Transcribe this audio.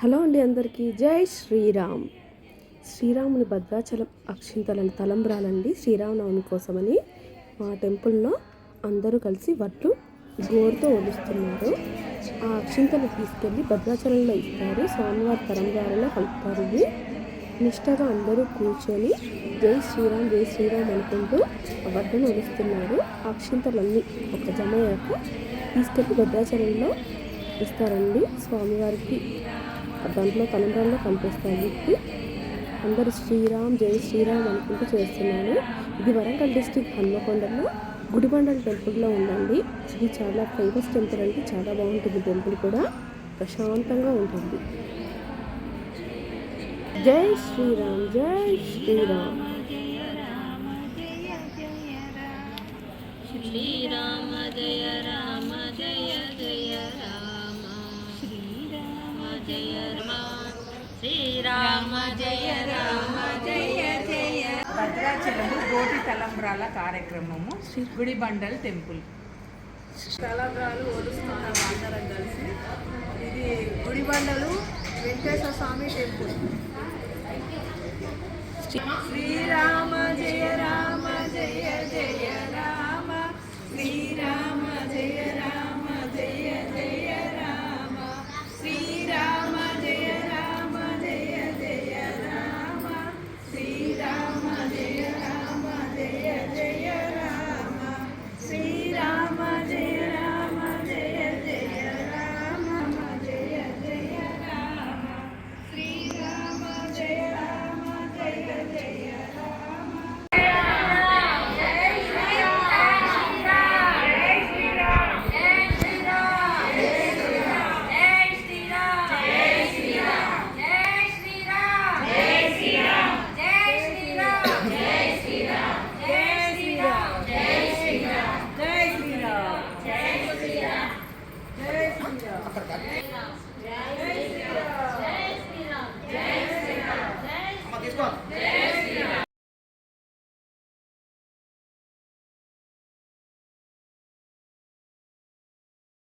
Hello అండి అందరికీ. జై శ్రీరామ్. శ్రీరాముని భద్రాచలం అక్షింతలను తలంబ్రాలండి. శ్రీరామనవమి కోసమని మా టెంపుల్లో అందరూ కలిసి వడ్లు గోరుతో ఒలుస్తున్నారు ఆ అక్షింతలు తీసుకెళ్ళి భద్రాచలంలో ఇస్తారు. స్వామివారి తలంబ్రాలలో కలుపుతారు ఇవి. నిష్టగా అందరూ కూర్చొని జై శ్రీరామ్ జై శ్రీరామ్ అనుకుంటూ ఆ వడ్లను ఒలుస్తున్నారు అక్షింతలన్నీ ఒక జమ అయ్యాక తీసుకెళ్ళి భద్రాచలంలో ఇస్తారండి స్వామివారికి. దాంట్లో తలంబ్రాల్లో కనిపిస్తాయి. అందరూ శ్రీరామ్ జై శ్రీరామ్ అనుకుంటూ చేస్తున్నాను ఇది వరంగల్ డిస్టిక్ హన్మకొండలో గుడిబండల టెంపుల్లో ఉందండి. ఇది చాలా ఫేమస్ టెంపుల్ అంటే చాలా బాగుంటుంది. టెంపుల్ కూడా ప్రశాంతంగా ఉంటుంది. జై శ్రీరామ్ జై శ్రీరామ్. శ్రీరామ్. శ్రీరామ జయ రామ జయ జయ భద్రాచలము గోటి తలంబ్రాల కార్యక్రమము గుడి బండల్ టెంపుల్. తలంబ్రాలు ఒలుస్తున్నాము అందరం కలిసి ఇది గుడి బండలు వెంకటేశ్వర స్వామి టెంపుల్. శ్రీరామ తీసుకోండి